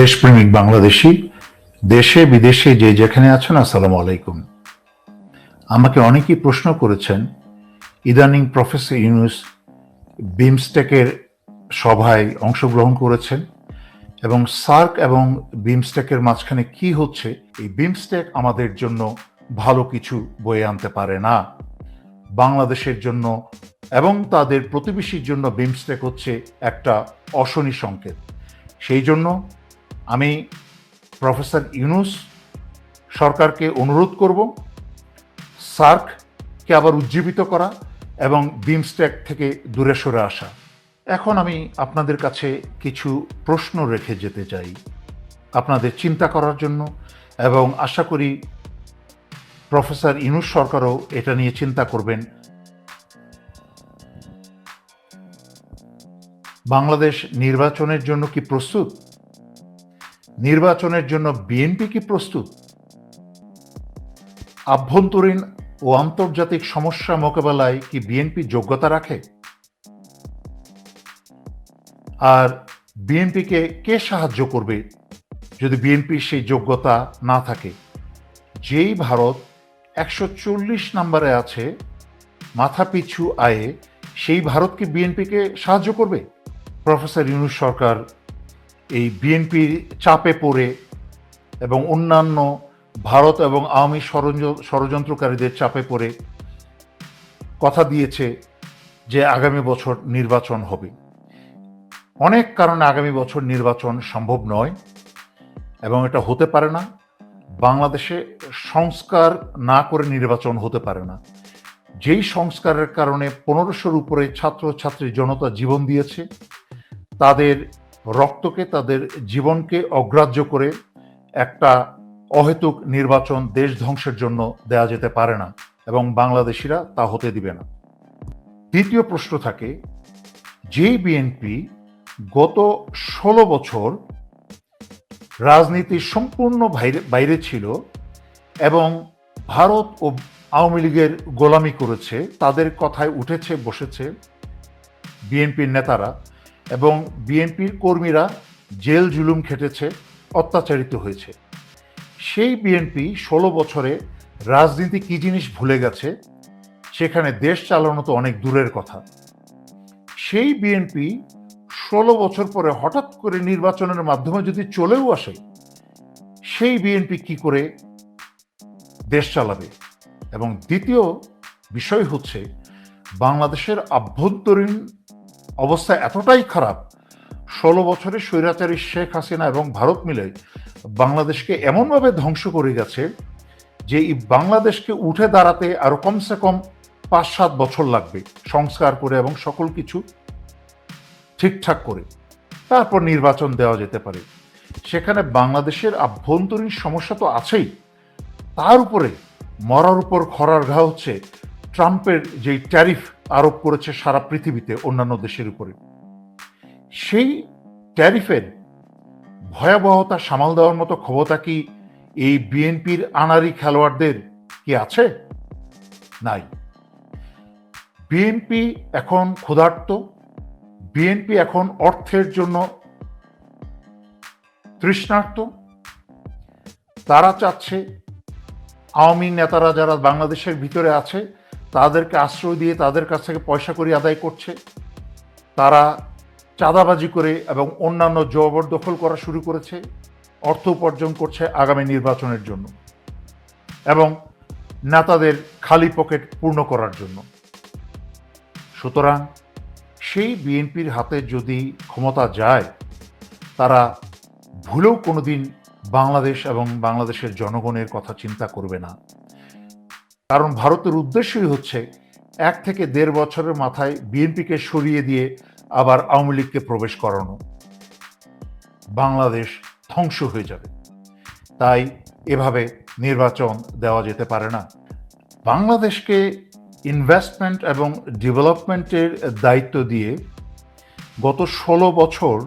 দেশপ্রেমিক বাংলাদেশি, দেশে, বিদেশে যে যেখানে আছেন, আসসালামু আলাইকুম। আমাকে অনেকেই প্রশ্ন করেছেন, ইদানিং প্রফেসর ইউনুস বিমস্টেকের সভায় অংশগ্রহণ করেছেন এবং সার্ক এবং বিমস্টেকের মাঝখানে কি হচ্ছে, এই বিমস্টেক আমাদের জন্য ভালো কিছু বয়ে আনতে পারে না। বাংলাদেশের জন্য এবং তাদের প্রতিবেশীর জন্য বিমস্টেক হচ্ছে একটা অশনি সংকেত। সেই জন্য আমি প্রফেসর ইউনুস সরকারকে অনুরোধ করব, সার্ককে আবার উজ্জীবিত করা এবং বিমস্টেক থেকে দূরে সরে আসা। এখন আমি আপনাদের কাছে কিছু প্রশ্ন রেখে যেতে চাই। আপনাদের চিন্তা করার জন্য এবং আশা করি প্রফেসর ইনুস সরকারও এটা নিয়ে চিন্তা করবেন। বাংলাদেশ নির্বাচনের জন্য কি প্রস্তুত? নির্বাচনের জন্য বিএনপি কি প্রস্তুত? আভ্যন্তরীণ ও আন্তর্জাতিক সমস্যা মোকাবেলায় কি বিএনপি যোগ্যতা রাখে? আর বিএনপিকে কে সাহায্য করবে যদি বিএনপির সেই যোগ্যতা না থাকে? যেই ভারত একশো চল্লিশ নম্বরে আছে, মাথাপিছু আয়ে, সেই ভারত কি বিএনপিকে সাহায্য করবে? প্রফেসর ইউনুস সরকার এই বিএনপির চাপে পড়ে এবং অন্যান্য ভারত এবং আওয়ামী ষড়য- ষড়যন্ত্রকারীদের চাপে পড়ে কথা দিয়েছে যে আগামী বছর নির্বাচন হবে। অনেক কারণে আগামী বছর নির্বাচন সম্ভব নয় এবং এটা হতে পারে না। বাংলাদেশে সংস্কার না করে নির্বাচন হতে পারে না। যেই সংস্কারের কারণে পনেরোশোর উপরে ছাত্র ছাত্রী জনতা জীবন দিয়েছে, তাদের রক্তকে তাদের জীবনকে অগ্রাহ্য করে একটা অহেতুক নির্বাচন দেশ ধ্বংসের জন্য দেয়া যেতে পারে না এবং বাংলাদেশিরা তা হতে দিবে না। দ্বিতীয় প্রশ্ন থাকে যে বিএনপি গত ষোলো বছর রাজনীতির সম্পূর্ণ বাইরে বাইরে ছিল এবং ভারত ও আওয়ামী লীগের গোলামি করেছে, তাদের কথায় উঠেছে, বসেছে বিএনপির নেতারা। এবং বিএনপির কর্মীরা জেল জুলুম খেটেছে, অত্যাচারিত হয়েছে। সেই বিএনপি ষোলো বছরে রাজনীতি কী জিনিস ভুলে গেছে, সেখানে দেশ চালানো তো অনেক দূরের কথা। সেই বিএনপি ষোলো বছর পরে হঠাৎ করে নির্বাচনের মাধ্যমে যদি চলেও আসে, সেই বিএনপি কি করে দেশ চালাবে? এবং দ্বিতীয় বিষয় হচ্ছে, বাংলাদেশের আভ্যন্তরীণ অবস্থা এতটাই খারাপ, ষোলো বছরের স্বৈরাচারী শেখ হাসিনা এবং ভারত মিলে বাংলাদেশকে এমনভাবে ধ্বংস করে গেছে যে এই বাংলাদেশকে উঠে দাঁড়াতে আরও কমসে কম পাঁচ সাত বছর লাগবে সংস্কার করে এবং সকল কিছু ঠিকঠাক করে। তারপর নির্বাচন দেওয়া যেতে পারে। সেখানে বাংলাদেশের আভ্যন্তরীণ সমস্যা তো আছেই। তার উপরে মরার উপর খরার ঘা হচ্ছে ট্রাম্পের যেই ট্যারিফ আরোপ করেছে সারা পৃথিবীতে, অন্যান্য দেশের উপরে। সেই ট্যারিফের ভয়াবহতা সামাল দেওয়ার মতো ক্ষমতা কি এই বিএনপির আনারি খেলোয়াড়দের কি আছে? নাই। বিএনপি এখন ক্ষুধার্ত, বিএনপি এখন অর্থের জন্য তৃষ্ণার্ত। তারা চাচ্ছে আওয়ামী নেতারা যারা বাংলাদেশের ভিতরে আছে তাদেরকে আশ্রয় দিয়ে তাদের কাছ থেকে পয়সা করি আদায় করছে। তারা চাঁদাবাজি করে এবং অন্যান্য জবরদখল করা শুরু করেছে, অর্থ উপার্জন করছে আগামী নির্বাচনের জন্য এবং নেতাদের খালি পকেট পূর্ণ করার জন্য। সুতরাং সেই বিএনপির হাতে যদি ক্ষমতা যায়, তারা ভুলেও কোনোদিন বাংলাদেশ এবং বাংলাদেশের জনগণের কথা চিন্তা করবে না। কারণ ভারতের উদ্দেশ্যই হচ্ছে এক থেকে দেড় বছরের মাথায় বিএনপিকে সরিয়ে দিয়ে আবার আওয়ামী লীগকে প্রবেশ করানো। বাংলাদেশ ধ্বংস হয়ে যাবে। তাই এভাবে নির্বাচন দেওয়া যেতে পারে না। বাংলাদেশকে ইনভেস্টমেন্ট এবং ডেভেলপমেন্টের দায়িত্ব দিয়ে গত ষোলো বছর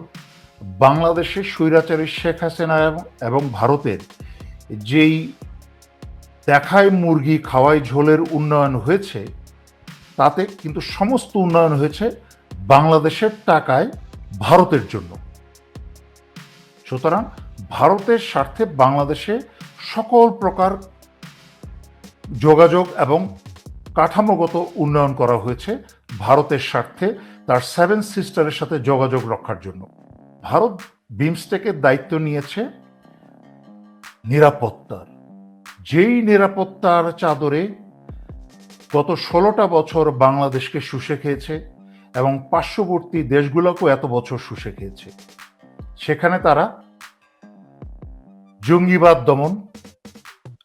বাংলাদেশের স্বৈরাচারী শেখ হাসিনা এবং- এবং ভারতের যেই দেখায় মুরগি খাওয়াই ঝোলের উন্নয়ন হয়েছে, তাতে কিন্তু সমস্ত উন্নয়ন হয়েছে বাংলাদেশের টাকায়, ভারতের জন্য। সুতরাং ভারতের স্বার্থে বাংলাদেশে সকল প্রকার যোগাযোগ এবং কাঠামোগত উন্নয়ন করা হয়েছে ভারতের স্বার্থে তার সেভেন সিস্টারের সাথে যোগাযোগ রক্ষার জন্য। ভারত বিমস্টেকের দায়িত্ব নিয়েছে নিরাপত্তার। যেই নিরাপত্তার চাদরে গত ষোলোটা বছর বাংলাদেশকে শুষে খেয়েছে এবং পার্শ্ববর্তী দেশগুলোকেও এত বছর শুষে খেয়েছে, সেখানে তারা জঙ্গিবাদ দমন।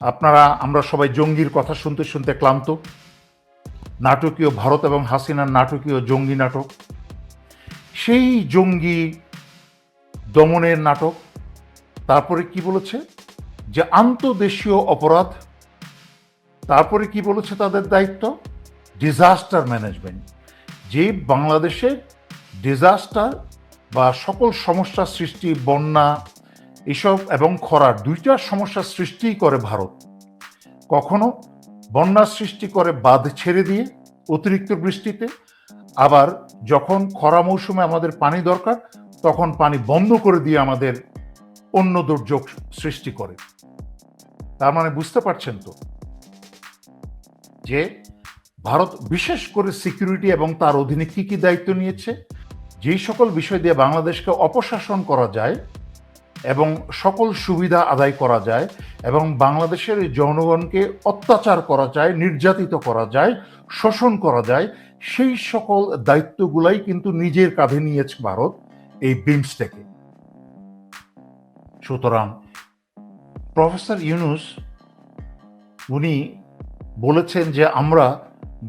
আপনারা, আমরা সবাই জঙ্গির কথা শুনতে শুনতে ক্লান্ত। নাটকীয় ভারত এবং হাসিনার নাটকীয় জঙ্গি নাটক। সেই জঙ্গি দমনের নাটক, তারপরে কি বলেছে? যে আন্তদেশীয় অপরাধ, তারপরে কি বলেছে তাদের দায়িত্ব? ডিজাস্টার ম্যানেজমেন্ট যে বাংলাদেশে ডিজাস্টার বা সকল সমস্যা সৃষ্টি, বন্যা, এসব এবং খরার দুইটা সমস্যা সৃষ্টিই করে ভারত। কখনো বন্যার সৃষ্টি করে বাঁধ ছেড়ে দিয়ে অতিরিক্ত বৃষ্টিতে, আবার যখন খরা মৌসুমে আমাদের পানি দরকার, তখন পানি বন্ধ করে দিয়ে আমাদের অন্য দুর্যোগ সৃষ্টি করে। তার মানে বুঝতে পারছেন তো? যে ভারত বিশেষ করে সিকিউরিটি এবং তার অধীনে কি কি দায়িত্ব নিয়েছে? যেই সকল বিষয় দিয়ে বাংলাদেশকে অপশাসন করা যায় এবং সকল সুবিধা আদায় করা যায় এবং বাংলাদেশের জনগণকে অত্যাচার করা যায়, নির্যাতিত করা যায়, শোষণ করা যায়, সেই সকল দায়িত্বগুলাই কিন্তু নিজের কাঁধে নিয়েছে ভারত এই বিমস্টেকে। সুতরাং প্রফেসর ইউনুস, উনি বলেছেন যে আমরা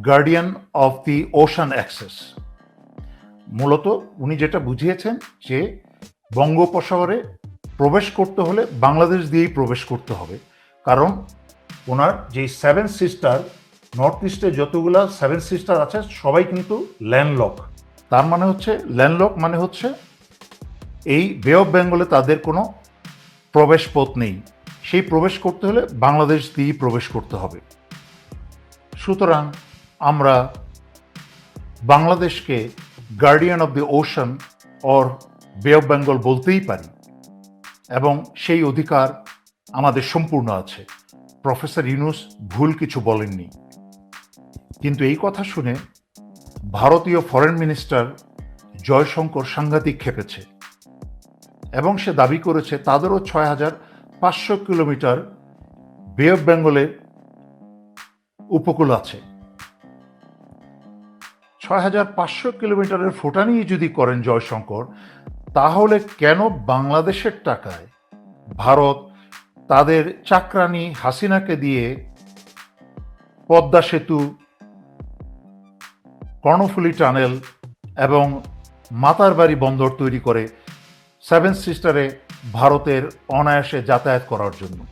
guardian of the ocean access মূলত উনি যেটা বুঝিয়েছেন যে বঙ্গোপসাগরে প্রবেশ করতে হলে বাংলাদেশ দিয়েই প্রবেশ করতে হবে। কারণ ওনার যে সেভেন সিস্টার নর্থ ইস্টে যতগুলো সেভেন সিস্টার আছে, সবাই কিন্তু ল্যান্ডলক তার মানে হচ্ছে ল্যান্ডলক মানে হচ্ছে এই বে অফ বেঙ্গলে তাদের কোনো প্রবেশ পথ নেই। সেই প্রবেশ করতে হলে বাংলাদেশ দিয়েই প্রবেশ করতে হবে। সুতরাং আমরা বাংলাদেশকে guardian of the ocean or bay of Bengal বলতেই পারি এবং সেই অধিকার আমাদের সম্পূর্ণ আছে। প্রফেসর ইউনুস ভুল কিছু বলেননি। কিন্তু এই কথা শুনে ভারতীয় ফরেন মিনিস্টার জয়শঙ্কর সাংঘাতিক খেপেছে এবং সে দাবি করেছে, তাদেরও ছয় হাজার পাঁচশো কিলোমিটার বে অফ বেঙ্গলের উপকূল আছে। ছয় হাজার পাঁচশো কিলোমিটারের ফুটানি যদি করেন জয়শঙ্কর, তাহলে কেন বাংলাদেশের টাকায় ভারত তাদের চাকরানি হাসিনাকে দিয়ে পদ্মা সেতু, কর্ণফুলি টানেল এবং মাতারবাড়ি বন্দর তৈরি করে সেভেন সিস্টারে ভারতের অনায়াসে যাতায়াত করার জন্য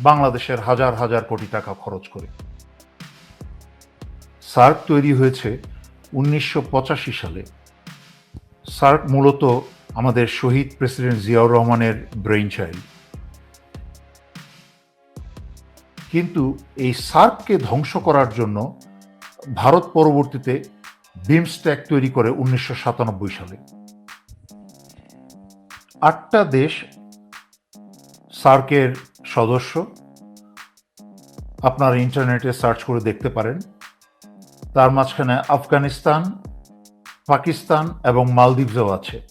বাংলাদেশের হাজার হাজার কোটি টাকা খরচ করে। সার্ক তৈরি হয়েছে উনিশশো পঁচাশি সালে। সার্ক মূলত আমাদের শহীদ প্রেসিডেন্ট জিয়াউর রহমানের ব্রেইন চাইল্ড কিন্তু এই সার্ককে ধ্বংস করার জন্য ভারত পরবর্তীতে বিমস্ট্যাক তৈরি করে উনিশশো সাতানব্বই সালে। আটটা দেশ সার্কের সদস্য আপনারা ইন্টারনেটে সার্চ করে দেখতে পারেন। তার মাঝখানে আফগানিস্তান, পাকিস্তান এবং মালদ্বীপও আছে।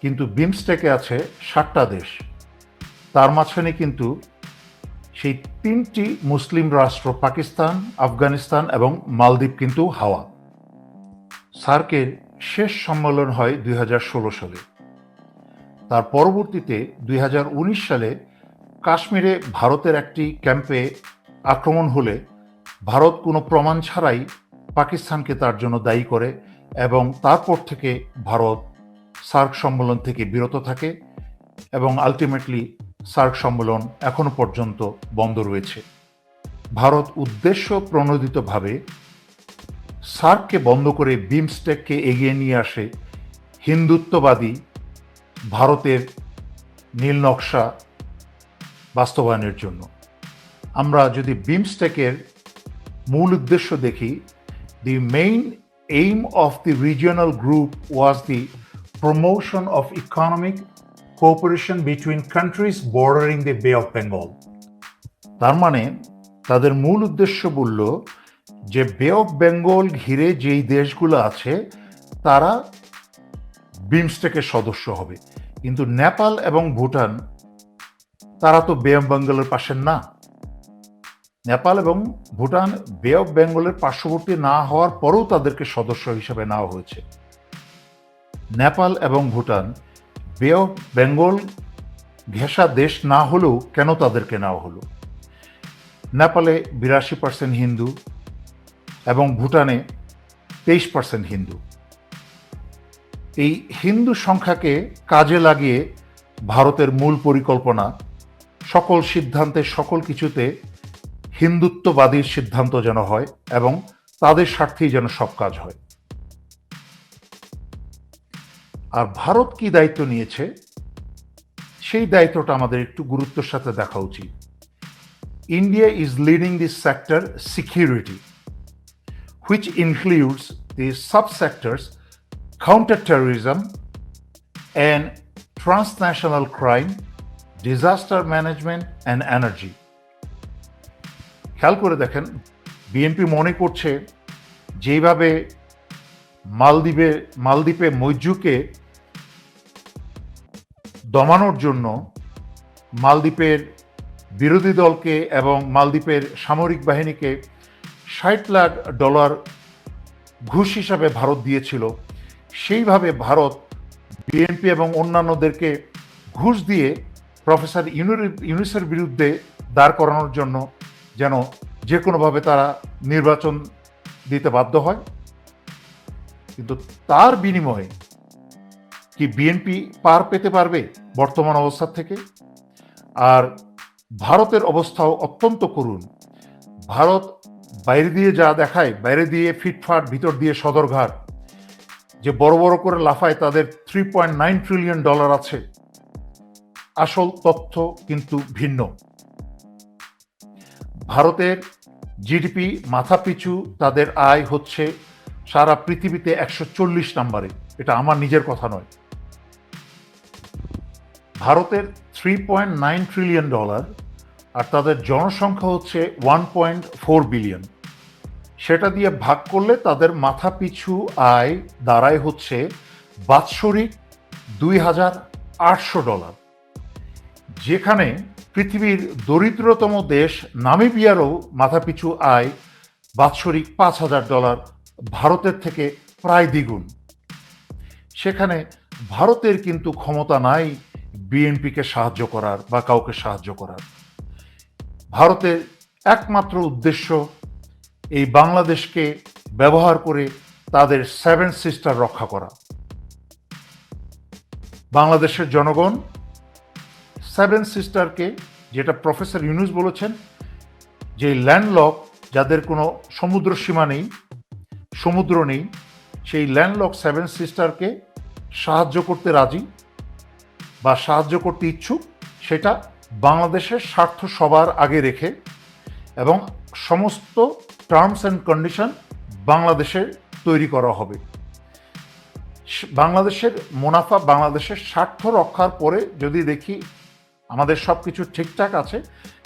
কিন্তু বিমস্টেকে আছে ষাটটা দেশ। তার মাঝখানে কিন্তু সেই তিনটি মুসলিম রাষ্ট্র, পাকিস্তান, আফগানিস্তান এবং মালদ্বীপ কিন্তু হাওয়া। সার্কের শেষ সম্মেলন হয় দুই হাজার ষোলো সালে। তার পরবর্তীতে দুই হাজার উনিশ সালে কাশ্মীরে ভারতের একটি ক্যাম্পে আক্রমণ হলে ভারত কোনো প্রমাণ ছাড়াই পাকিস্তানকে তার জন্য দায়ী করে এবং তারপর থেকে ভারত সার্ক সম্মেলন থেকে বিরত থাকে এবং আলটিমেটলি সার্ক সম্মেলন এখনও পর্যন্ত বন্ধ রয়েছে। ভারত উদ্দেশ্য প্রণোদিতভাবে সার্ককে বন্ধ করে বিমস্টেককে এগিয়ে নিয়ে আসে হিন্দুত্ববাদী ভারতের নীল নকশা বাস্তবায়নের জন্য। আমরা যদি বিমস্টেকের মূল উদ্দেশ্য দেখি, the main aim of the regional group was the promotion of economic cooperation between countries bordering the Bay of Bengal. তার মানে তাদের মূল উদ্দেশ্য বলল যে বে অফ বেঙ্গল ঘিরে যেই দেশগুলো আছে, তারা বিমস্টেকের সদস্য হবে। কিন্তু নেপাল এবং ভুটান, তারা তো বে অফ বেঙ্গলের পাশের না। নেপাল এবং ভুটান বে অফ বেঙ্গলের পার্শ্ববর্তী না হওয়ার পরেও তাদেরকে সদস্য হিসেবে নেওয়া হয়েছে। নেপাল এবং ভুটান বে অফ বেঙ্গল, ঘেঁষা দেশ না হলেও কেন তাদেরকে নেওয়া হলো? নেপালে বিরাশি পার্সেন্ট হিন্দু এবং ভুটানে তেইশ পার্সেন্ট হিন্দু। এই হিন্দু সংখ্যাকে কাজে লাগিয়ে ভারতের মূল পরিকল্পনা, সকল সিদ্ধান্তে সকল কিছুতে হিন্দুত্ববাদীর সিদ্ধান্ত যেন হয় এবং তাদের স্বার্থেই যেন সব কাজ হয়। আর ভারত কি দায়িত্ব নিয়েছে সেই দায়িত্বটা আমাদের একটু গুরুত্বের সাথে দেখা উচিত India is leading this sector security which includes the subsectors counterterrorism and transnational crime, disaster management and energy. খেয়াল করে দেখেন বিএনপি মনে করছে যেইভাবে মালদ্বীপে মালদ্বীপে মৈজুকে দমানোর জন্য মালদ্বীপের বিরোধী দলকে এবং মালদ্বীপের সামরিক বাহিনীকে ষাট লাখ ডলার ঘুষ হিসাবে ভারত দিয়েছিল। সেইভাবে ভারত বিএনপি এবং অন্যান্যদেরকে ঘুষ দিয়ে প্রফেসর ইউনিসের বিরুদ্ধে দাঁড় করানোর জন্য যেন যে কোনোভাবে তারা নির্বাচন দিতে বাধ্য হয়। কিন্তু তার বিনিময়ে কি বিএনপি পার পেতে পারবে বর্তমান অবস্থা থেকে? আর ভারতের অবস্থাও অত্যন্ত করুণ। ভারত বাইরে দিয়ে যা দেখায়, বাইরে দিয়ে ফিটফাট ভিতর দিয়ে সদরঘাট, যে বড় বড় করে লাফায় তাদের three point nine trillion dollar আছে। আসল তথ্য কিন্তু ভিন্ন। ভারতের জিডিপি মাথাপিছু তাদের আয় হচ্ছে সারা পৃথিবীতে একশো চল্লিশ নম্বরে। এটা আমার নিজের কথা নয়। ভারতের three point nine trillion dollar আর তাদের জনসংখ্যা হচ্ছে ওয়ান পয়েন্ট ফোর বিলিয়ন সেটা দিয়ে ভাগ করলে তাদের মাথা পিছু আয় দাঁড়ায় হচ্ছে বাৎসরিক দুই হাজার আটশো ডলার। যেখানে পৃথিবীর দরিদ্রতম দেশ নামিবিয়ারও মাথাপিছু আয় বাৎসরিক পাঁচ হাজার ডলার ভারতের থেকে প্রায় দ্বিগুণ। সেখানে ভারতের কিন্তু ক্ষমতা নাই বিএনপিকে সাহায্য করার বা কাউকে সাহায্য করার। ভারতের একমাত্র উদ্দেশ্য এই বাংলাদেশকে ব্যবহার করে তাদের সেভেন সিস্টার রক্ষা করা। বাংলাদেশের জনগণ সেভেন সিস্টারকে যেটা প্রফেসর ইউনুস বলেছেন, যে ল্যান্ডলক যাদের কোনো সমুদ্র সীমা নেই, সমুদ্র নেই, সেই ল্যান্ডলক সেভেন সিস্টারকে সাহায্য করতে রাজি। বা সাহায্য করতে ইচ্ছুক, সেটা বাংলাদেশের স্বার্থ সবার আগে রেখে এবং সমস্ত টার্মস অ্যান্ড কন্ডিশন বাংলাদেশে তৈরি করা হবে। বাংলাদেশের মুনাফা, বাংলাদেশের স্বার্থ রক্ষার পরে যদি দেখি আমাদের সব কিছু ঠিকঠাক আছে,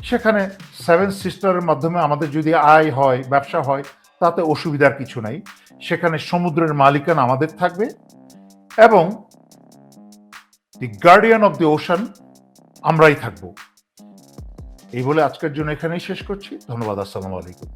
সেখানে সেভেন সিস্টারের মাধ্যমে আমাদের যদি আয় হয়, ব্যবসা হয়, তাতে অসুবিধার কিছু নাই। সেখানে সমুদ্রের মালিকানা আমাদের থাকবে এবং the guardian of the ocean, আমরাই থাকব। এই বলে আজকের জন্য এখানেই শেষ করছি। ধন্যবাদ, আসসালামু আলাইকুম।